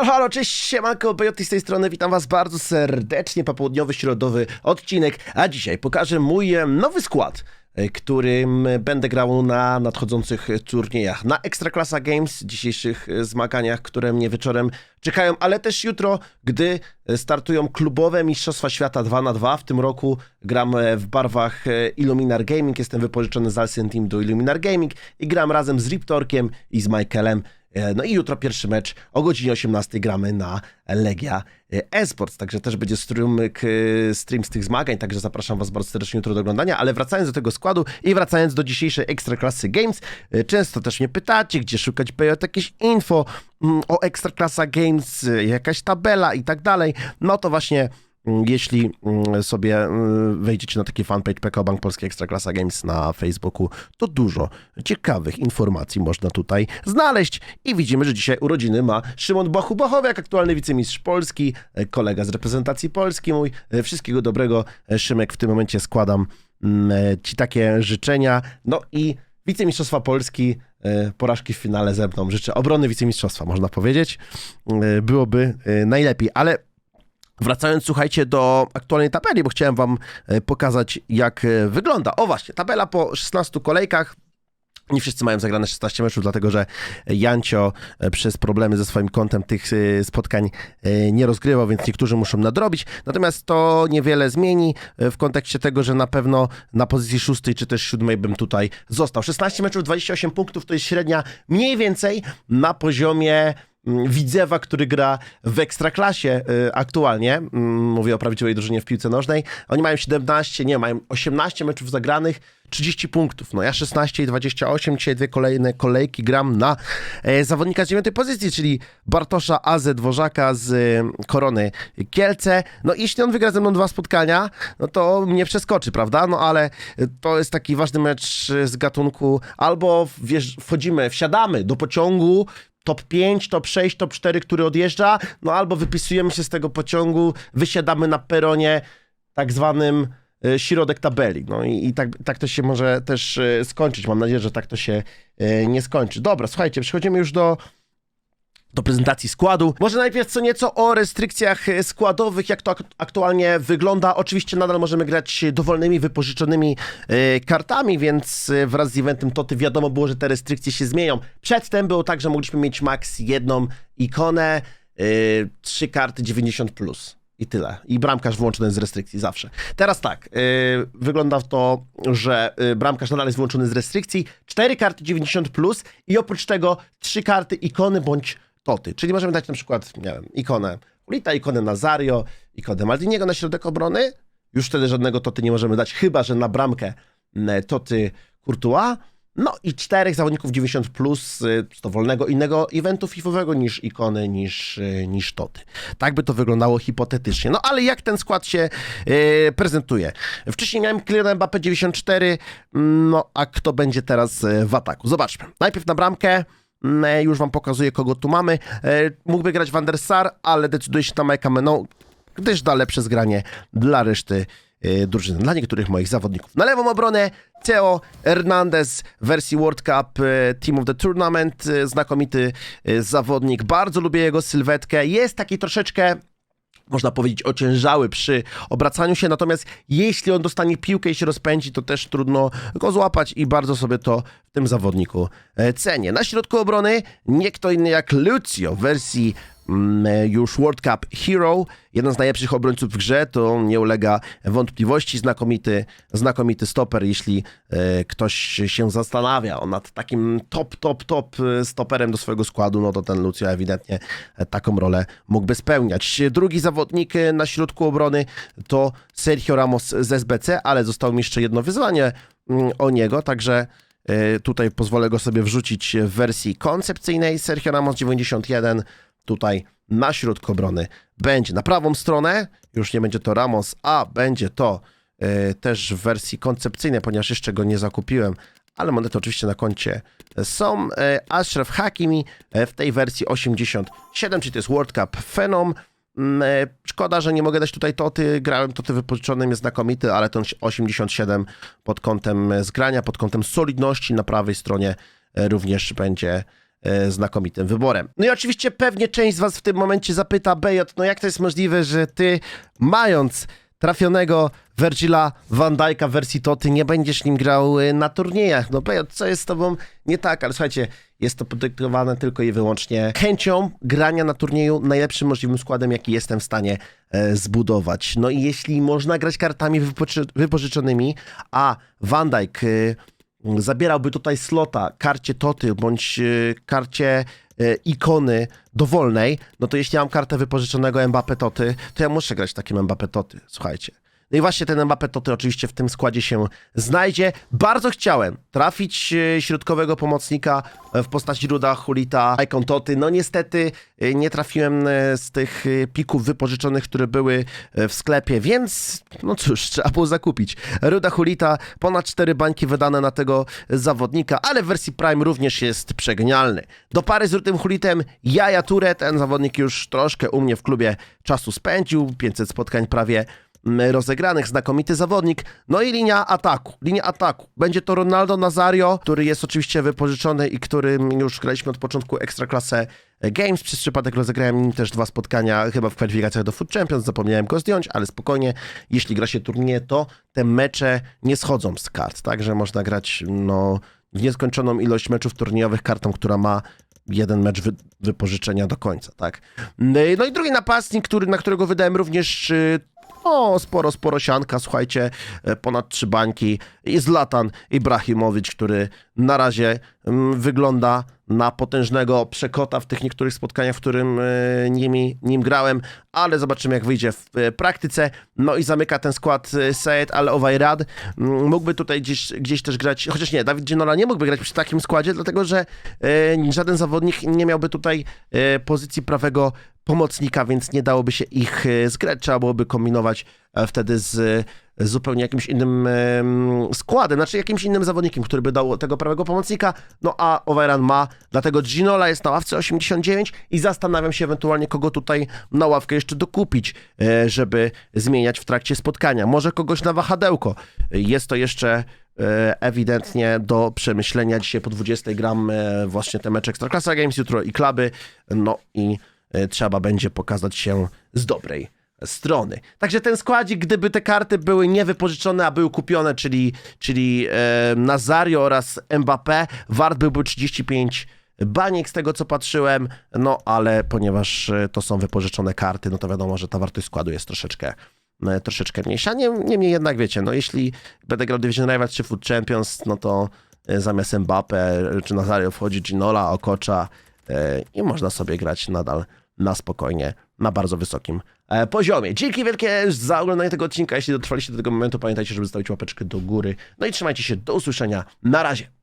Halo, halo, cześć, siemanko, Bejoty z tej strony, witam was bardzo serdecznie, popołudniowy, środowy odcinek, a dzisiaj pokażę mój nowy skład, e, którym będę grał na nadchodzących turniejach, na Ekstraklasa Games, dzisiejszych e, zmaganiach, które mnie wieczorem czekają, ale też jutro, gdy e, startują klubowe Mistrzostwa Świata 2 na 2 w tym roku gram w barwach Illuminar Gaming, jestem wypożyczony z Alcyon Team do Illuminar Gaming i gram razem z Riptorkiem i z Michaelem No i jutro pierwszy mecz. O godzinie 18 gramy na Legia e, Esports, także też będzie strumyk, e, stream z tych zmagań, także zapraszam Was bardzo serdecznie jutro do oglądania, ale wracając do tego składu i wracając do dzisiejszej Ekstraklasy Games, e, często też mnie pytacie, gdzie szukać PJ, jakieś info mm, o Ekstraklasa Games, e, jakaś tabela i tak dalej, no to właśnie jeśli mm, sobie mm, wejdziecie na taki fanpage PKO Bank Polski Ekstraklasa Games na Facebooku, to dużo ciekawych informacji można tutaj znaleźć. I widzimy, że dzisiaj urodziny ma Szymon Bochu-Bochowiak, aktualny wicemistrz Polski, e, kolega z reprezentacji Polski mój. E, Wszystkiego dobrego, e, Szymek, w tym momencie składam mm, Ci takie życzenia. No i wicemistrzostwa Polski, porażki w finale ze mną. Życzę obrony wicemistrzostwa, można powiedzieć. Byłoby najlepiej, ale Wracając, słuchajcie, do aktualnej tabeli, bo chciałem wam e, pokazać, jak e, wygląda. O właśnie, tabela po 16 kolejkach. Nie wszyscy mają zagrane 16 meczów, dlatego że Jancio e, przez problemy ze swoim kontem tych spotkań nie rozgrywał, więc niektórzy muszą nadrobić. Natomiast to niewiele zmieni w kontekście tego, że na pewno na pozycji szóstej czy też siódmej bym tutaj został. 16 meczów, 28 punktów to jest średnia mniej więcej na poziomie Widzewa, który gra w ekstraklasie y, aktualnie, mm, mówię o prawdziwej drużynie w piłce nożnej, oni mają 17, nie, mają 18 meczów zagranych, 30 punktów, no ja 16 i 28, dzisiaj dwie kolejne kolejki gram na e, zawodnika z dziewiątej pozycji, czyli Bartosza AZ Dworzaka z e, Korony Kielce, no jeśli on wygra ze mną dwa spotkania, no to mnie przeskoczy, prawda, no ale e, to jest taki ważny mecz z gatunku, albo wjeżdż- wchodzimy, wsiadamy do pociągu, top 5, top 6, top 4, który odjeżdża, no albo wypisujemy się z tego pociągu, wysiadamy na peronie tak zwanym e, środek tabeli. No i, i tak, tak to się może też e, skończyć. Mam nadzieję, że tak to się e, nie skończy. Dobra, słuchajcie, przechodzimy już do do prezentacji składu. Może najpierw co nieco o restrykcjach e, składowych, jak to ak- aktualnie wygląda. Oczywiście nadal możemy grać dowolnymi, wypożyczonymi e, kartami, więc e, wraz z eventem Toty wiadomo było, że te restrykcje się zmienią. Przedtem było tak, że mogliśmy mieć max jedną ikonę, trzy karty 90+. Plus. I tyle. I bramkarz włączony z restrykcji zawsze. Teraz tak, yy, wygląda to, że bramkarz nadal jest wyłączony z restrykcji. Cztery karty 90 plus i oprócz tego trzy karty ikony bądź toty. Czyli możemy dać na przykład, nie wiem, ikonę Ulita, ikonę Nazario, ikonę Maldiniego na środek obrony. Już wtedy żadnego toty nie możemy dać, chyba że na bramkę toty Courtois. No i czterech zawodników 90 plus y, z dowolnego innego eventu fifowego niż ikony, niż, y, niż toty. Tak by to wyglądało hipotetycznie. No ale jak ten skład się y, prezentuje? Wcześniej miałem Kylian Mbappé 94, no a kto będzie teraz y, w ataku? Zobaczmy. Najpierw na bramkę. Mm, Już wam pokazuję, kogo tu mamy. E, Mógłby grać Van der Sar, ale decyduje się na Majka Meną, gdyż da lepsze zgranie dla reszty e, drużyny, dla niektórych moich zawodników. Na lewą obronę Theo Hernandez w wersji World Cup e, Team of the Tournament, e, znakomity e, zawodnik, bardzo lubię jego sylwetkę, jest taki troszeczkę można powiedzieć, ociężały przy obracaniu się, natomiast jeśli on dostanie piłkę i się rozpędzi, to też trudno go złapać i bardzo sobie to w tym zawodniku e, cenię. Na środku obrony nie kto inny jak Lucio w wersji już World Cup Hero, jeden z najlepszych obrońców w grze, to nie ulega wątpliwości, znakomity, znakomity stoper, jeśli e, ktoś się zastanawia nad takim top, top, top e, stoperem do swojego składu, no to ten Lucio ewidentnie e, taką rolę mógłby spełniać. Drugi zawodnik e, na środku obrony to Sergio Ramos z SBC, ale zostało mi jeszcze jedno wyzwanie mm, o niego, także e, tutaj pozwolę go sobie wrzucić w wersji koncepcyjnej. Sergio Ramos 91 tutaj na środku obrony będzie na prawą stronę, już nie będzie to Ramos, a będzie to e, też w wersji koncepcyjnej, ponieważ jeszcze go nie zakupiłem, ale monety oczywiście na koncie są. E, Ashraf Hakimi e, w tej wersji 87, czyli to jest World Cup Phenom. Mm, Szkoda, że nie mogę dać tutaj toty. Grałem toty wypożyczonym, jest znakomity, ale ten 87 pod kątem zgrania, pod kątem solidności na prawej stronie również będzie znakomitym wyborem. No i oczywiście pewnie część z was w tym momencie zapyta, BJ, no jak to jest możliwe, że ty mając trafionego Virgila van Dijk'a w wersji Toty nie będziesz nim grał e, na turniejach. No BJ, co jest z tobą nie tak? Ale słuchajcie, jest to podyktowane tylko i wyłącznie chęcią grania na turnieju najlepszym możliwym składem, jaki jestem w stanie e, zbudować. No i jeśli można grać kartami wypoczy- wypożyczonymi, a Van Dijk e, zabierałby tutaj slota karcie Toty bądź e, karcie e, ikony dowolnej, no to jeśli mam kartę wypożyczonego Mbappé Toty, to ja muszę grać takim Mbappé Toty, słuchajcie. No i właśnie ten Mbappé Toty oczywiście w tym składzie się znajdzie. Bardzo chciałem trafić e, środkowego pomocnika e, w postaci Ruda, Hulita, Icon Toty. No niestety e, nie trafiłem z tych pików wypożyczonych, które były w sklepie, więc no cóż, trzeba było zakupić. Ruda, Hulita, ponad cztery bańki wydane na tego zawodnika, ale w wersji Prime również jest przegenialny. Do pary z Rudym Hulitem Jaja Ture, ten zawodnik już troszkę u mnie w klubie czasu spędził, 500 spotkań prawie rozegranych, znakomity zawodnik. No i linia ataku. Linia ataku. Będzie to Ronaldo Nazario, który jest oczywiście wypożyczony i którym już graliśmy od początku Ekstraklasę Games. Przez przypadek rozegrałem nim też dwa spotkania, chyba w kwalifikacjach do Food Champions. Zapomniałem go zdjąć, ale spokojnie, jeśli gra się turnieje, to te mecze nie schodzą z kart, także można grać no, w nieskończoną ilość meczów turniejowych kartą, która ma jeden mecz wy, wypożyczenia do końca, tak. No i drugi napastnik, który, na którego wydałem również y, o, sporo, sporo sianka, słuchajcie, e, ponad trzy bańki i Zlatan Ibrahimowicz, który na razie mm, wygląda na potężnego przekota w tych niektórych spotkaniach, w którym e, nimi, nim grałem, ale zobaczymy jak wyjdzie w e, praktyce. No i zamyka ten skład e, Sayed Al-Owairad. Mm, Mógłby tutaj gdzieś, gdzieś też grać, chociaż nie, Dawid Ginola nie mógłby grać przy takim składzie, dlatego że żaden zawodnik nie miałby tutaj pozycji prawego pomocnika, więc nie dałoby się ich e, zgrać. Trzeba byłoby kombinować e, wtedy z e, zupełnie jakimś innym em, składem, znaczy jakimś innym zawodnikiem, który by dał tego prawego pomocnika. No a Overan ma, dlatego Ginola jest na ławce 89 i zastanawiam się ewentualnie, kogo tutaj na ławkę jeszcze dokupić, żeby zmieniać w trakcie spotkania. Może kogoś na wahadełko. Jest to jeszcze ewidentnie do przemyślenia. Dzisiaj po 20 gram właśnie te mecze Ekstraklasa Games, jutro i kluby. No i trzeba będzie pokazać się z dobrej strony. Także ten składzik, gdyby te karty były nie wypożyczone, a były kupione, czyli, czyli e, Nazario oraz Mbappé, wart byłby 35 baniek z tego co patrzyłem, no ale ponieważ e, to są wypożyczone karty, no to wiadomo, że ta wartość składu jest troszeczkę e, troszeczkę mniejsza. Nie, niemniej jednak wiecie, no jeśli będę grał Division Rivals czy Food Champions, no to e, zamiast Mbappé czy Nazario wchodzi Ginola, Okocza e, i można sobie grać nadal na spokojnie, na bardzo wysokim e, poziomie. Dzięki wielkie za oglądanie tego odcinka. Jeśli dotrwaliście do tego momentu, pamiętajcie, żeby zostawić łapeczkę do góry. No i trzymajcie się, do usłyszenia. Na razie.